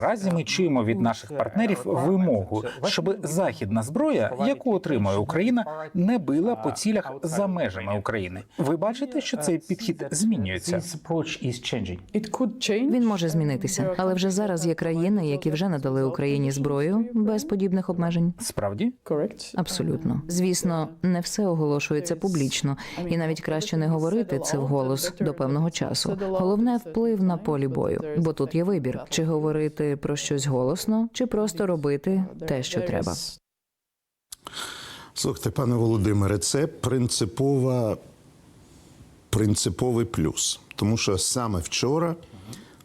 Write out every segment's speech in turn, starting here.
Разі ми чуємо від наших партнерів вимогу, щоб західна зброя, яку отримує Україна, не била по цілях за межами України. Ви бачите, що цей підхід змінюється. Він може змінитися, але вже зараз є країни, які вже надали Україні зброю без подібних обмежень. Справді, Абсолютно, звісно, не все оголошується публічно, і навіть краще не говорити це вголос до певного часу. Головне вплив на полі бою, бо тут є вибір: чи говорити про щось голосно, чи просто робити те, що треба. Слухайте, пане Володимире, це принципова, принциповий плюс. Тому що саме вчора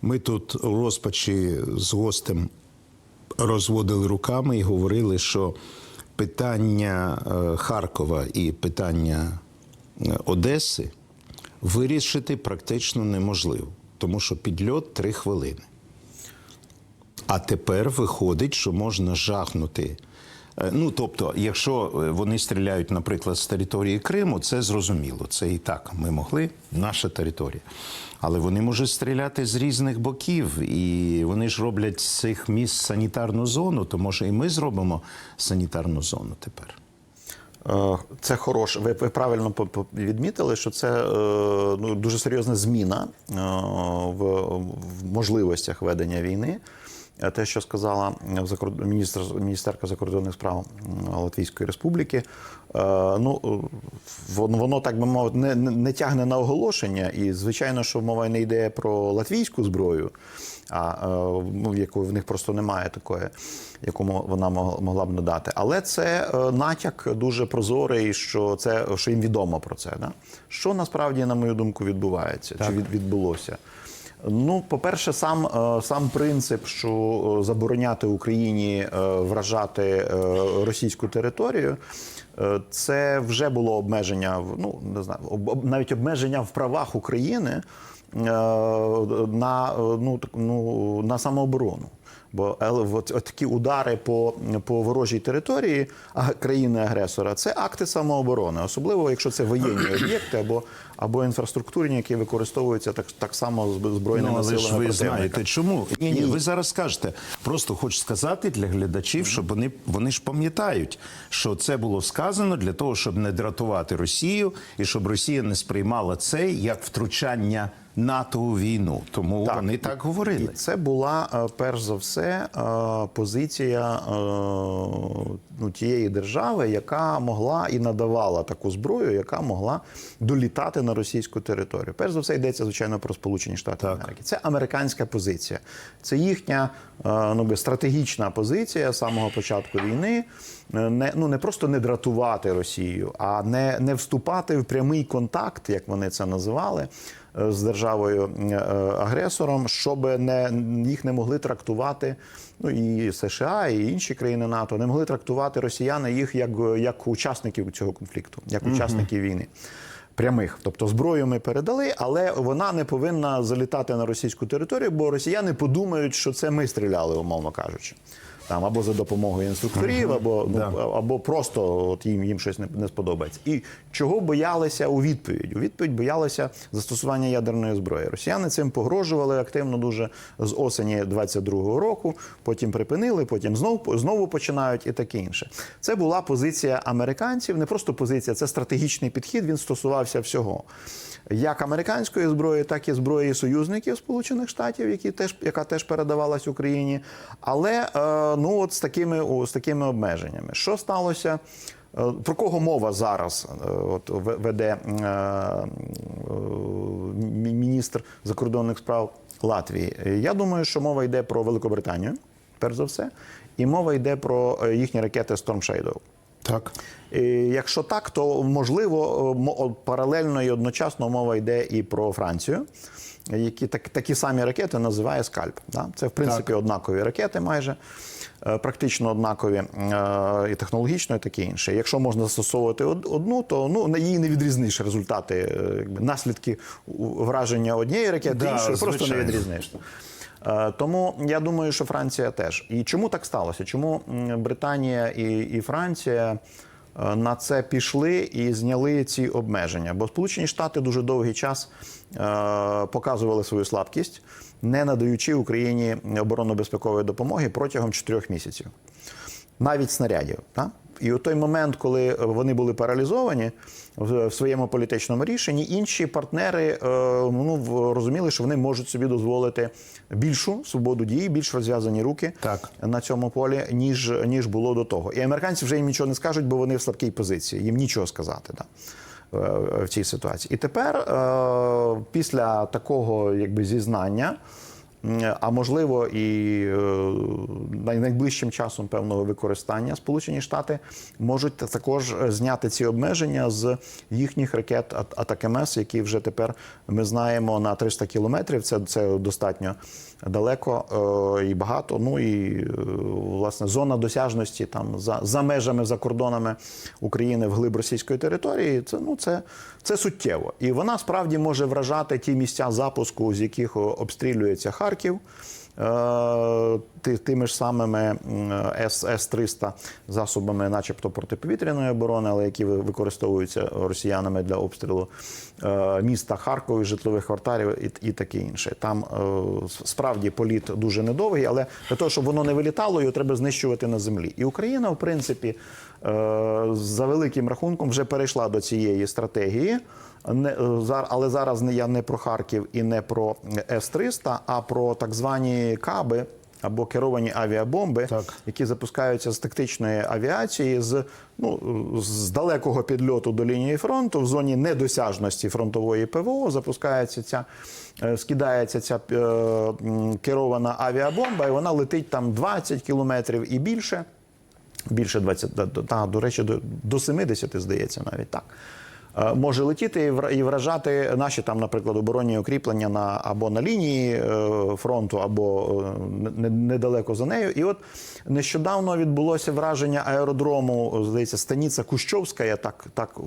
ми тут у розпачі з гостем розводили руками і говорили, що питання е, Харкова і питання е, Одеси вирішити практично неможливо, тому що підльот три хвилини. А тепер виходить, що можна жахнути. Е, Ну, тобто, якщо е, вони стріляють, наприклад, з території Криму, це зрозуміло. Це і так ми могли, наша територія. Але вони можуть стріляти з різних боків, і вони ж роблять з цих міст санітарну зону, то може і ми зробимо санітарну зону тепер. Е, Це хороше. Ви, ви правильно відмітили, що це ну, дуже серйозна зміна в можливостях ведення війни. Е, Те, що сказала міністр, міністерка закордонних справ Латвійської Республіки, е, ну е, воно, так би мовити, не, не, не тягне на оголошення. І звичайно, що мова не йде про латвійську зброю, а ну, якої в них просто немає такої, яку вона могла б надати. Але це натяк дуже прозорий, що це що їм відомо про це. Да? Що насправді, на мою думку, відбувається чи від, відбулося. Ну, по-перше, сам, е, сам принцип, що е, забороняти Україні е, вражати російську територію, це вже було обмеження ну не знаю, навіть обмеження в правах України на, е, ну, ну, на самооборону. Бо от, такі удари по, по ворожій території країни-агресора це акти самооборони, особливо якщо це воєнні об'єкти або, або інфраструктурні, які використовуються так, так само збройними Ну, але силами ви противника. знаєте, чому? Ні, ні, ви зараз скажете. Просто хочу сказати для глядачів, щоб вони, вони ж пам'ятають, що це було сказано для того, щоб не дратувати Росію і щоб Росія не сприймала це як втручання НАТО у війну. Тому Так. вони так говорили. І це була е, перш за все е, позиція е, ну, тієї держави, яка могла і надавала таку зброю, яка могла долітати на російську територію. Перш за все йдеться звичайно про Сполучені Штати Америки. Це американська позиція, це їхня ну, стратегічна позиція з самого початку війни. Не ну не просто не дратувати Росію, а не, не вступати в прямий контакт, як вони це називали з державою е, агресором, щоб не їх не могли трактувати. Ну і США, і інші країни НАТО не могли трактувати росіяни їх як, як учасників цього конфлікту, як учасників війни. Прямих, тобто зброю ми передали, але вона не повинна залітати на російську територію, бо росіяни подумають, що це ми стріляли, умовно кажучи. Там або за допомогою інструкторів, або ну, або просто от їм їм щось не, не сподобається. І чого боялися у відповідь? У відповідь боялися застосування ядерної зброї. Росіяни цим погрожували активно дуже з осені 22-го року. Потім припинили, потім знов знову починають і таке інше. Це була позиція американців, не просто позиція, це стратегічний підхід. Він стосувався всього. Як американської зброї, так і зброї союзників Сполучених Штатів, які теж яка теж передавалась Україні, але е, ну от з такими з такими обмеженнями. Що сталося? Е, Про кого мова зараз е, от, веде міністр закордонних справ Латвії? Я думаю, що мова йде про Великобританію, перш за все, і мова йде про їхні ракети Storm Shadow. Так. Якщо так, то можливо е, паралельно і одночасно мова йде і про Францію, які так, такі самі ракети називає скальп. Да? Це в принципі однакові ракети, майже е, практично однакові е, і технологічно, і таке інше. Якщо можна застосовувати одну, то ну на її не відрізниш результати, якби, наслідки враження однієї ракети, Да, іншої просто не відрізниш. Е, Тому я думаю, що Франція теж. І чому так сталося? Чому Британія і, і Франція е, на це пішли і зняли ці обмеження? Бо Сполучені Штати дуже довгий час е, показували свою слабкість не надаючи Україні оборонно-безпекової допомоги протягом чотирьох місяців, навіть снарядів. Так? І у той момент, коли вони були паралізовані в в своєму політичному рішенні, інші партнери е, ну, розуміли, що вони можуть собі дозволити більшу свободу дії, більш розв'язані руки Так. на цьому полі, ніж, ніж було до того. І американці вже їм нічого не скажуть, бо вони в слабкій позиції. Їм нічого сказати. Да. е, В цій ситуації. І тепер, е, після такого якби зізнання, а можливо, і е, найближчим часом певного використання Сполучені Штати можуть також зняти ці обмеження з їхніх ракет Атакамс, які вже тепер ми знаємо на 300 кілометрів. Це, це достатньо далеко е, і багато. Ну і е, власне зона досяжності там за, за межами за кордонами України вглиб російської території. Це ну це, це суттєво, і вона справді може вражати ті місця запуску, з яких обстрілюється Харків. Е, ти- Тими ж самими С- С-300 засобами, начебто протиповітряної оборони, але які використовуються росіянами для обстрілу е, міста Харкова, житлових кварталів і, таке інше. Там е, справді політ дуже недовгий, але для того, щоб воно не вилітало, його треба знищувати на землі. І Україна, в принципі, е, за великим рахунком вже перейшла до цієї стратегії. Не, е, зар- але зараз не я не про Харків і не про С-300, а про так звані каби або керовані авіабомби, Так. які запускаються з тактичної авіації з, ну, з далекого підльоту до лінії фронту в зоні недосяжності фронтової ПВО. Запускається ця, е, скидається ця е, керована авіабомба, і вона летить там 20 кілометрів і більше. Більше 20, да, да, та, до речі, до, до 70, здається, навіть так. Е, Може летіти і вражати наші там, наприклад, оборонні укріплення на або на лінії е, фронту, або е, недалеко за нею. І от нещодавно відбулося враження аеродрому, здається, станиця Кущовська. Я так, так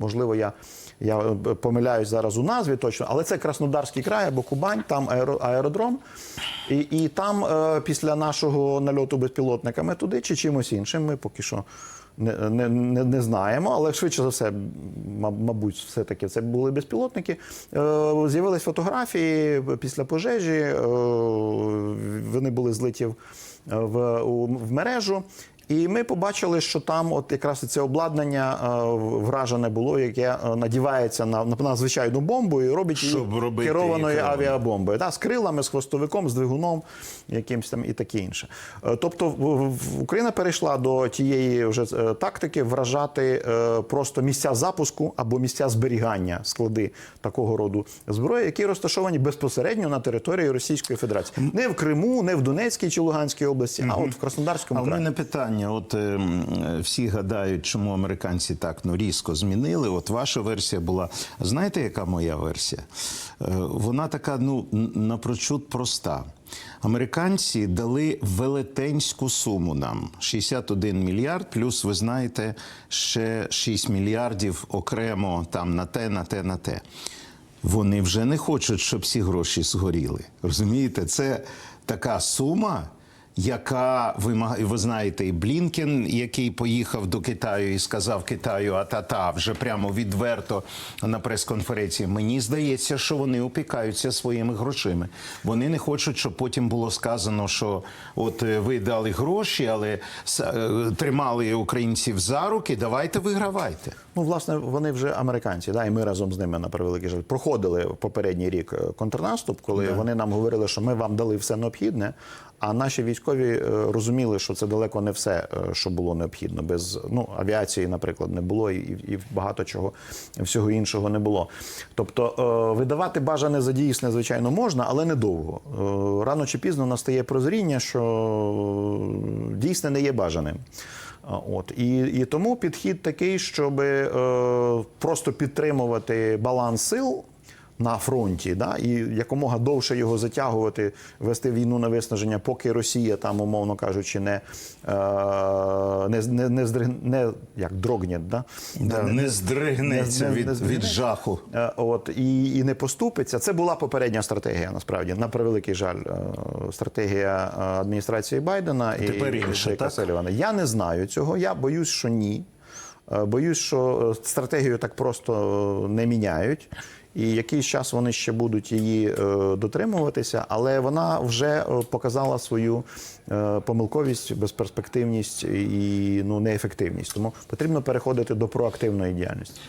можливо, я, я помиляюсь зараз у назві точно, але це Краснодарський край або Кубань, там аеродром. І, і там після нашого нальоту безпілотниками туди чи чимось іншим, ми поки що не, не, не, знаємо, але швидше за все, ма- мабуть, все-таки це були безпілотники. Е, З'явились фотографії після пожежі, е, вони були злиті в, в, в мережу. І ми побачили, що там, от якраз це обладнання е, вражене було, яке е, надівається на, на, на звичайну бомбу і робить її Щоб її керованою керованою. авіабомбою. Да, з крилами, з хвостовиком, з двигуном, якимось там і таке інше. Е, Тобто Україна перейшла до тієї вже тактики вражати просто місця запуску або місця зберігання склади такого роду зброї, які розташовані безпосередньо на території Російської Федерації. Не в Криму, не в Донецькій чи Луганській області, а от в Краснодарському А в мене питання: от е, е, всі гадають, чому американці так ну різко змінили. От ваша версія була. Знаєте, яка моя версія? Е, Вона така, ну напрочуд проста. Американці дали велетенську суму нам 61 мільярд, плюс ви знаєте, ще 6 мільярдів окремо там на те, на те, на те. Вони вже не хочуть, щоб ці гроші згоріли. Розумієте, це така сума, яка вимагає, ви знаєте, і Блінкен, який поїхав до Китаю і сказав Китаю, а та-та, вже прямо відверто на прес-конференції. Мені здається, що вони опікаються своїми грошима. Вони не хочуть, щоб потім було сказано, що от е, ви дали гроші, але е, тримали українців за руки. Давайте вигравайте. Ну, власне, вони вже американці, да, і ми разом з ними на превеликий жаль проходили попередній рік е, контрнаступ, коли вони нам говорили, що ми вам дали все необхідне. А наші військові е, розуміли, що це далеко не все, е, що було необхідно. Без ну авіації, наприклад, не було, і, і багато чого всього іншого не було. Тобто е, видавати бажане за дійсне, звичайно, можна, але недовго. Рано чи пізно настає прозріння, що дійсне не є бажаним. От і, і тому підхід такий, щоб е, просто підтримувати баланс сил на фронті, да, і якомога довше його затягувати, вести війну на виснаження, поки Росія там, умовно кажучи, не, е, не, не, не, здриг- не як дрогне, да? Да, не здригнеться не- не від, від жаху. Е, От і, і не поступиться. Це була попередня стратегія. Насправді, на превеликий жаль, е, стратегія адміністрації Байдена і Тепер Джейка? Селівана. Я не знаю цього. Я боюсь, що ні. Боюсь, що стратегію так просто не міняють. І якийсь час вони ще будуть її е, дотримуватися, але вона вже е, показала свою е, помилковість, безперспективність і ну неефективність. Тому потрібно переходити до проактивної діяльності.